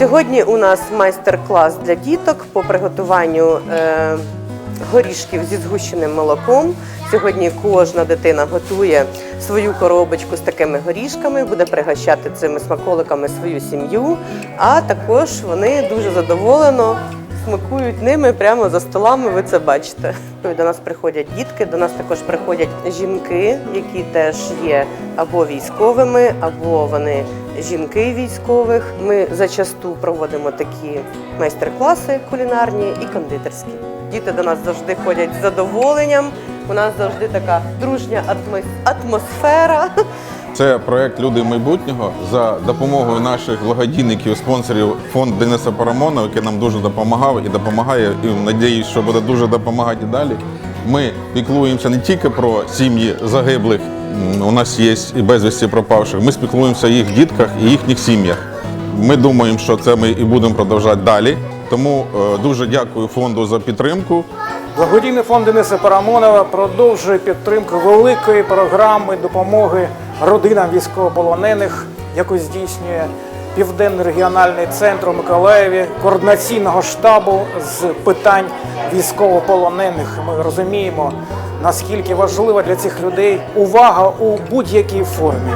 Сьогодні у нас майстер-клас для діток по приготуванню е, горішків зі згущеним молоком. Сьогодні кожна дитина готує свою коробочку з такими горішками, буде пригощати цими смаколиками свою сім'ю, а також вони дуже задоволено смакують ними прямо за столами. Ви це бачите. До нас приходять дітки, до нас також приходять жінки, які теж є або військовими, або вони жінки військових. Ми зачасту проводимо такі майстер-класи кулінарні і кондитерські. Діти до нас завжди ходять з задоволенням. У нас завжди така дружня атмос- атмосфера. Це проект Люди майбутнього за допомогою наших благодійників, спонсорів фонд Дениса Парамонова, який нам дуже допомагав і допомагає, і надіюсь, що буде дуже допомагати далі. Ми піклуємося не тільки про сім'ї загиблих, у нас є і безвісті пропавших. Ми спіклуємося їх дітках і їхніх сім'ях. Ми думаємо, що це ми і будемо продовжувати далі. Тому е, дуже дякую фонду за підтримку. Благодійний фонд Дениса Парамонова продовжує підтримку великої програми допомоги родинам військовополонених, яку здійснює Південний регіональний центр у Миколаєві, координаційного штабу з питань військовополонених. Ми розуміємо, наскільки важлива для цих людей увага у будь-якій формі.